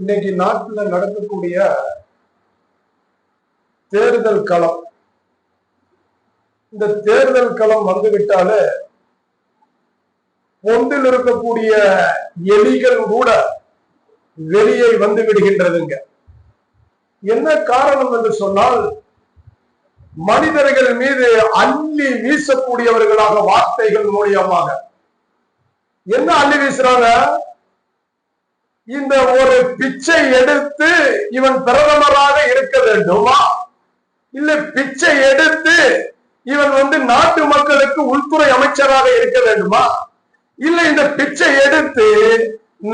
இன்னைக்கு நாட்டுல நடக்கக்கூடிய தேர்தல் களம். இந்த தேர்தல் களம் வந்துவிட்டாலே பொந்தில் இருக்கக்கூடிய எலிகள் கூட வெளியே வந்து விடுகின்றதுங்க. என்ன காரணம் என்று சொன்னால் மனிதர்கள் மீது அள்ளி வீசக்கூடியவர்களாக வார்த்தைகள் மூலியமாக. என்ன அள்ளி வீசுறாங்க? இந்த ஒரு பிச்சை எடுத்து இவன் பிரதமராக இருக்க வேண்டுமா? இல்ல பிச்சை எடுத்து இவன் வந்து நாட்டு மக்களுக்கு உள்துறை அமைச்சராக இருக்க வேண்டுமா? இல்ல இந்த பிச்சை எடுத்து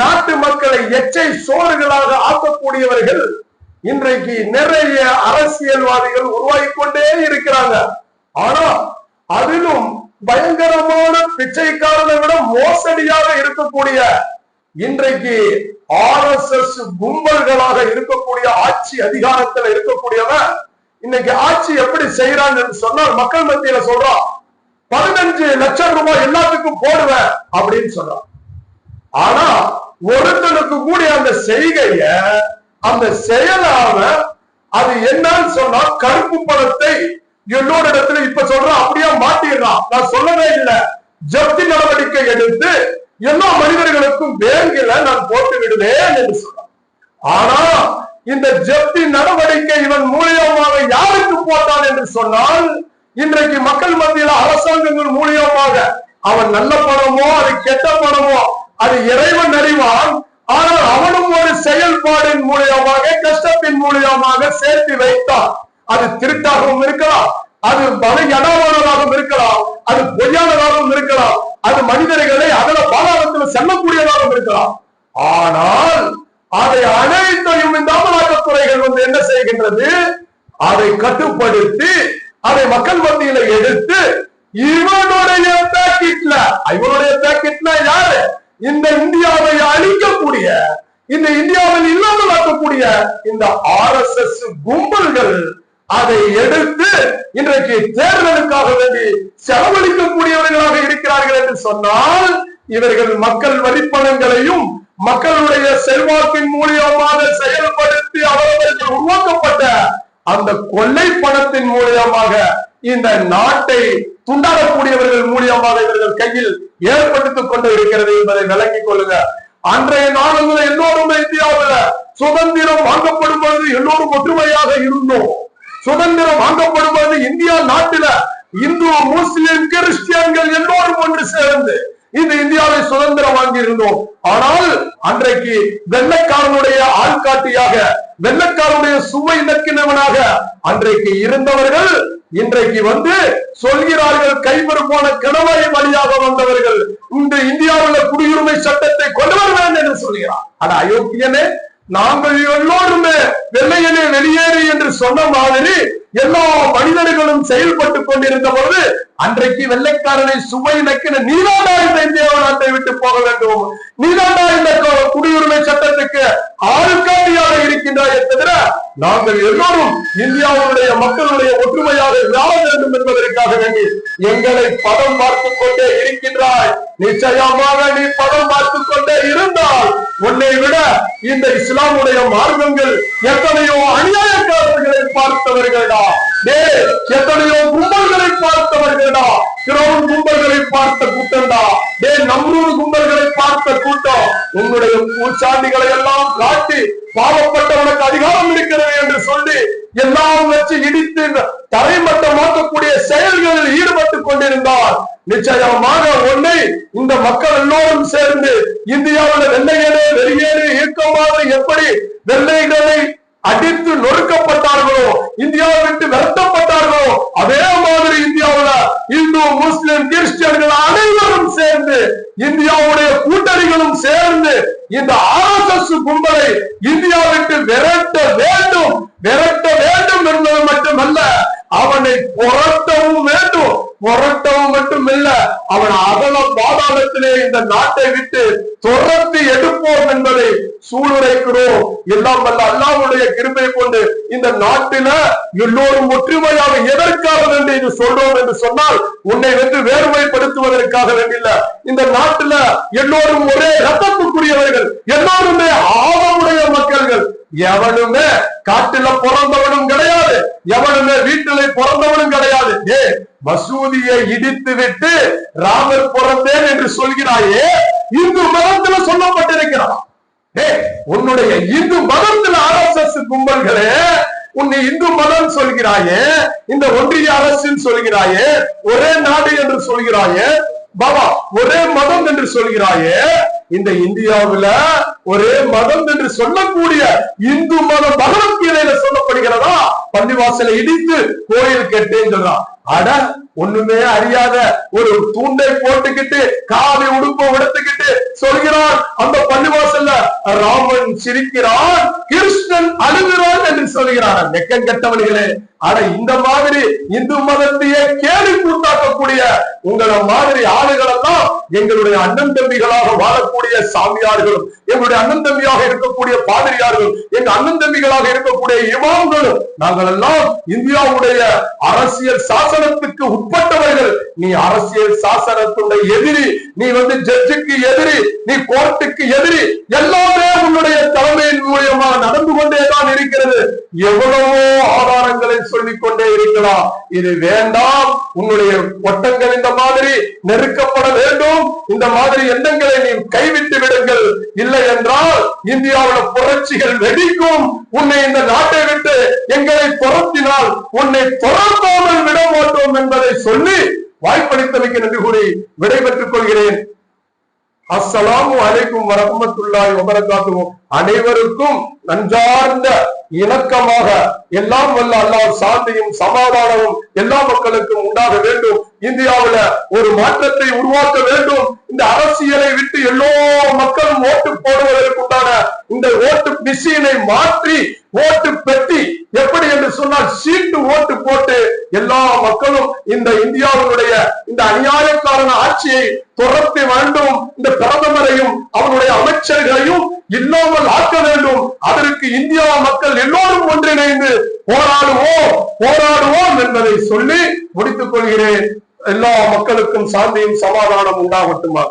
நாட்டு மக்களை எச்சை சோறுகளாக ஆக்கக்கூடியவர்கள் இன்றைக்கு நிறைய அரசியல்வாதிகள் உருவாகி கொண்டே இருக்கிறாங்க. ஆனா அதிலும் பயங்கரமான பிச்சைக்காரனை விட மோசடியாக இருக்கக்கூடிய இன்றைக்கு ஆர் எஸ் எஸ் கும்பல்களாக இருக்கக்கூடிய ஆட்சி அதிகாரத்துல இருக்கக்கூடியவன் இன்னைக்கு ஆட்சி எப்படி செய்யறான்னு சொன்னால் மக்கள் மத்தியில சொல்றான் பதினஞ்சு லட்சம் ரூபாய் எல்லாத்துக்கும் போடுவேன் அப்படின்னு சொல்றான் ஆனா ஒருத்தனுக்கு கூடிய அந்த செய்கைய அந்த செயலாக அது என்னன்னு சொன்னா கருப்பு பணத்தை என்னோட இடத்துல இப்ப சொல்றான் அப்படியே மாட்டிடுறான் நான் சொல்லவே இல்லை. ஜப்தி நடவடிக்கை எடுத்து எல்லா மனிதர்களுக்கும் வேங்கில நான் போட்டு விடுவேன் என்று சொல்றான் ஆனா இந்த ஜப்தி நடவடிக்கை இவன் மூலியமாக யாருக்கு போட்டான் என்று சொன்னால் இன்றைக்கு மக்கள் மத்தியில அரசாங்கங்கள் மூலியமாக அவன் நல்ல பணமோ அது கெட்ட பணமோ அது இறைவன் அறிவான் ஆனால் அவனும் ஒரு செயல்பாடின் மூலியமாக கஷ்டத்தின் மூலியமாக சேர்த்து வைத்தான். அது திருட்டாகவும் இருக்கலாம் அது பல இடமானதாகவும் இருக்கலாம் அது பொய்யானதாகவும் இருக்கலாம் அது மனிதர்களை அதல பாதாளத்தில் செல்லக்கூடியதாகவும் இருக்கலாம். ஆனால் அதை அனைத்தையும் இந்த அமலாக்கத்துறைகள் வந்து என்ன செய்கின்றது? அதை கட்டுப்படுத்தி அதை மக்கள் மத்தியில எடுத்து இவனுடைய பேக்கெட்ல இவனுடைய பேக்கெட்ல யாரு? இந்த இந்தியாவை அழிக்கக்கூடிய இந்த இந்தியாவில் இல்லாமல் ஆக்கக்கூடிய இந்த ஆர் எஸ் எஸ் கும்பல்கள் அதை எடுத்து இன்றைக்கு தேர்தலுக்காக வேண்டி செலவழிக்கக்கூடியவர்களாக இருக்கிறார்கள் என்று சொன்னால் இவர்கள் மக்கள் வரிப்பணங்களையும் மக்களுடைய செல்வாக்கின் மூலியமாக செயல்படுத்தி அவர்களுக்கு உருவாக்கப்பட்ட அந்த கொள்ளை பணத்தின் மூலியமாக இந்த நாட்டை துண்டாடக்கூடியவர்கள் மூலியமாக இவர்கள் கையில் ஏற்படுத்திக் கொண்டு இருக்கிறது என்பதை விளங்கிக் கொள்ளுங்க. அன்றைய நாளுங்களில் எல்லோருமே இந்தியாவில் சுதந்திரம் வாங்கப்படும் பொழுது எல்லோரும் ஒற்றுமையாக இருந்தோம். சுதந்திரம் வாங்கப்படும் பொழுது இந்தியா நாட்டில இந்து முஸ்லிம் கிறிஸ்டியன்கள் எல்லோரும் ஒன்று சேர்ந்து இந்த இந்தியாவை சுதந்திரம் வாங்கி இருந்தோம் ஆனால் அன்றைக்கு வெள்ளக்காரனுடைய ஆள்காட்டியாக வெள்ளக்காரனுடைய சுவை நக்கினவனாக அன்றைக்கு இருந்தவர்கள் இன்றைக்கு வந்து சொல்கிறார்கள் கைவரு போன கிணவாய் வழியாக வந்தவர்கள். இந்த இந்தியாவில் குடியுரிமை சட்டத்தை கொண்டு வர வேண்டும் என்று சொல்கிறார். ஆனா அயோக்கியனே நாங்கள் எல்லோருமே வெள்ளையனே வெளியேறு என்று சொன்ன மாதிரி எல்லா மனிதர்களும் செயல்பட்டு கொண்டிருந்த பொழுது அன்றைக்கு வெள்ளைக்காரனை சுவை நக்கின நீதாண்டா இந்த இந்தியாவை நாட்டை விட்டு போக வேண்டும்? நீதாண்டா இந்த குடியுரிமை சட்டத்துக்கு ஆளுக்காட்டியாக இருக்கின்றாய் தவிர நாங்கள் எல்லோரும் இந்தியாவுடைய மக்களுடைய ஒற்றுமையாக வாழ வேண்டும் என்பதற்காக வேண்டி எங்களை படம் பார்த்துக் கொண்டே இருக்கின்றாய். நிச்சயமாக நீ படம் பார்த்துக் கொண்டே இருந்தால் உன்னை விட இந்த இஸ்லாமுடைய மார்க்கங்கள் எத்தனையோ அநியாயக்காரர்களை பார்த்தவர்களா டே எத்தனையோ கும்பல்களை பார்த்தவர்களா கிரௌன் கும்பல்களை பார்த்த கூட்டம்டா நம்ரூர் கும்பல்களை பார்த்த கூட்டம் உன்னுடைய பூச்சாண்டிகளை எல்லாம் காட்டி பாவப்பட்டவனுக்கு அதிகாரம் இருக்கிறது என்று சொல்லி எல்லாம் வச்சு இடித்து தரைமட்டமாக்கக்கூடிய செயல்களில் ஈடுபட்டுக் கொண்டிருந்தார். நிச்சயமாக ஒன்றை இந்த மக்கள் எல்லோரும் சேர்ந்து இந்தியாவில் வெள்ளையனே வெளியேறு இயக்கமாக எப்படி வெள்ளைகளை அடித்து நொறுக்கப்பட்டார்களோ இந்தியாவை விட்டு விரட்டப்பட்டார்களோ அதே மாதிரி இந்தியாவுல இந்து முஸ்லிம் கிறிஸ்டியன்கள் இந்தியாவுடைய கூட்டணிகளும் சேர்ந்து இந்த ஆர் எஸ் எஸ் கும்பலை இந்தியா விட்டு விரட்ட வேண்டும். விரட்ட வேண்டும் என்பது மட்டுமல்ல அவனை புரட்டவும் வேண்டும். புரட்டவும் மட்டுமில்ல அவன் அகல பாதாளத்திலே இந்த நாட்டை விட்டு துரத்தி எடுப்போம் என்பதை சூளுரைக்கிறோம். எல்லாம் வல்ல அல்லாவுடைய கிருப்பை கொண்டு இந்த நாட்டில எல்லோரும் ஒற்றுமையாக எதற்காக வேண்டி இது சொல்றோம் என்று சொன்னால் உன்னை வந்து வேறுமைப்படுத்துவதற்காக வேண்டியில்ல இந்த நாட்டுல எல்லோரும் ஒரே ரத்தத்துக்குரியவர்கள் எல்லோருமே ஆவமுடைய மக்கள்கள். எவனுமே காட்டுல பிறந்தவனும் கிடையாது எவனுமே வீட்டுல பிறந்தவனும் கிடையாது. ஏ மசூதியை இடித்து விட்டு ராமர் பிறந்தேன் என்று சொல்கிறாயே இந்து மதத்துல சொல்லப்பட்டிருக்கிறான் உன்னுடைய இந்து மதத்துல ஆர்எஸ்எஸ் கும்பல்களே உன்னை இந்து மதம் சொல்கிறாயே இந்த ஒன்றிய அரசின் சொல்கிறாயே ஒரே நாடு என்று சொல்கிறாயே பாபா ஒரே மதம் என்று சொல்கிறாயே இந்த இந்தியாவில ஒரே மதம் என்று சொல்லக்கூடிய இந்து மத பகவத்கீதையில சொல்லப்படுகிறதா? பள்ளிவாசலை இடித்து கோயில் கெட்டேன்னு சொல்றான் அட ஒண்ணுமே அறியாத ஒரு தூண்டை போட்டுக்கிட்டு காவி உடுப்பை உடுத்துக்கிட்டு சொல்கிறான் அந்த பள்ளிவாசல்ல ராமன் சிரிக்கிறான் கிருஷ்ணன் அழுகிறான் என்று சொல்கிறான் நெக்கம் கெட்டவர்களே ஆனா இந்த மாதிரி இந்து மதத்தையே கேள்வி கூட்டாக்கக்கூடிய உங்களை மாதிரி ஆளுகள் எல்லாம் எங்களுடைய அண்ணன் தம்பிகளாக வாழக்கூடிய சாமியார்களும் எங்களுடைய அண்ணன் தம்பியாக இருக்கக்கூடிய பாதிரியார்களும் எங்க அண்ணன் தம்பிகளாக இருக்கக்கூடிய இமாம்களும் நாங்கள் எல்லாம் இந்தியாவுடைய அரசியல் சாசனத்துக்கு உட்பட்டவர்கள். நீ அரசியல் சாசனத்துடைய எதிரி நீ வந்து ஜட்ஜுக்கு எதிரி நீ கோர்ட்டுக்கு எதிரி எல்லாமே உன்னுடைய தலைமையின் மூலியமா நடந்து கொண்டேதான் இருக்கிறது. எவ்வளவோ ஆதாரங்களை சொல்லிக் கொண்டே இருக்கலாம். இது வேண்டாம். உன்னுடைய ஒட்டங்கள் இந்த மாதிரி நெருக்கப்பட வேண்டும். இந்த மாதிரி எண்ணங்களை நீ கைவிட்டு விடுங்கள். இல்லை என்றால் இந்தியாவுல புரட்சிகள் வெடிக்கும். உன்னை இந்த நாட்டை விட்டு எங்களை துரத்தினால் உன்னை துரத்தாமல் விட மாட்டோம் என்பதை சொல்லி வாய்ப்பளித்தமைக்கு நன்றி கூறி விடைபெற்றுக் கொள்கிறேன். அஸ்ஸலாமு அலைக்கும் வரஹ்மத்துல்லாஹி வபரகாத்துஹு. அனைவருக்கும் நன்றார்ந்த இணக்கமாக எல்லாம் வல்ல அல்லாஹ் சாந்தியும் சமாதானமும் எல்லா மக்களுக்கும் உண்டாக வேண்டும். இந்தியாவில ஒரு மாற்றத்தை உருவாக்க வேண்டும். இந்த அரசியலை விட்டு எல்லோ மக்களும் ஓட்டு போடுவதற்குண்டான இந்த ஓட்டு மிஷினை மாற்றி ஓட்டு பெட்டி எப்படி என்று சொன்னால் சீட்டு ஓட்டு போட்டு எல்லா மக்களும் இந்த இந்தியாவினுடைய இந்த அநியாயக்காரன ஆட்சியை துரத்தி வேண்டும். இந்த பிரதமரையும் அவருடைய அமைச்சர்களையும் இல்லாமல் ஆக்க வேண்டும். அதற்கு இந்தியா மக்கள் எல்லோரும் ஒன்றிணைந்து போராடுவோம் போராடுவோம் என்பதை சொல்லி முடித்துக் கொள்கிறேன். எல்லா மக்களுக்கும் சாந்தியும் சமாதானம் உண்டாகட்டுமாக.